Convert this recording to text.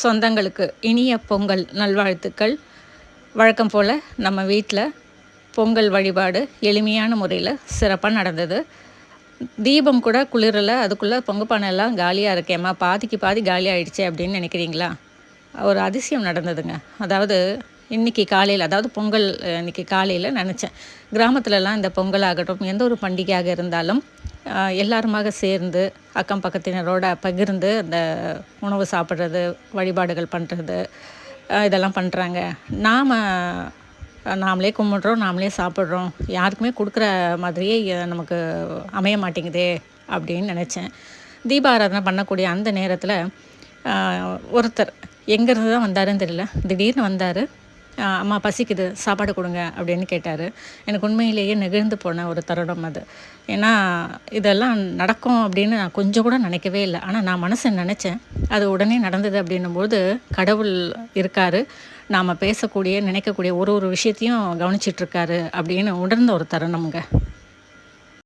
சொந்தங்களுக்கு இனிய பொங்கல் நல்வாழ்த்துக்கள். வழக்கம் போல் நம்ம வீட்டில் பொங்கல் வழிபாடு எளிமையான முறையில் சிறப்பாக நடந்தது. தீபம் கூட குளிரில் அதுக்குள்ளே பொங்கு பானை எல்லாம் காலியாக இருக்கேம்மா பாதிக்கு பாதி காலி அப்படின்னு நினைக்கிறீங்களா? ஒரு அதிசயம் நடந்ததுங்க. அதாவது இன்றைக்கி காலையில் அதாவது பொங்கல் இன்றைக்கி காலையில் நினச்சேன். கிராமத்துலலாம் இந்த பொங்கல் ஆகட்டும் எந்த ஒரு பண்டிகையாக இருந்தாலும் எல்லாருமாக சேர்ந்து அக்கம் பக்கத்தினரோட பகிர்ந்து அந்த உணவு சாப்பிட்றது வழிபாடுகள் பண்ணுறது இதெல்லாம் பண்ணுறாங்க நாம் நாமளே கும்பிட்றோம் நாமளே சாப்பிட்றோம். யாருக்குமே கொடுக்குற மாதிரியே நமக்கு அமைய மாட்டேங்குதே அப்படின்னு நினச்சேன். தீபாராதனை பண்ணக்கூடிய அந்த நேரத்தில் ஒருத்தர் எங்கேருந்து தான் வந்தாருன்னு தெரியல. திடீர்னு வந்தார். அம்மா பசிக்குது சாப்பாடு கொடுங்க அப்படின்னு கேட்டார். எனக்கு உண்மையிலேயே நெகிழ்ந்து போன ஒரு தருணம் அது. ஏன்னா இதெல்லாம் நடக்கும் அப்படின்னு நான் கொஞ்சம் கூட நினைக்கவே இல்லை. ஆனால் நான் மனசை நினச்சேன். அது உடனே நடந்தது அப்படின்னும்போது கடவுள் இருக்கார். நாம் பேசக்கூடிய நினைக்கக்கூடிய ஒரு ஒரு விஷயத்தையும் கவனிச்சிட்ருக்காரு அப்படின்னு உணர்ந்த ஒரு தருணம்ங்க.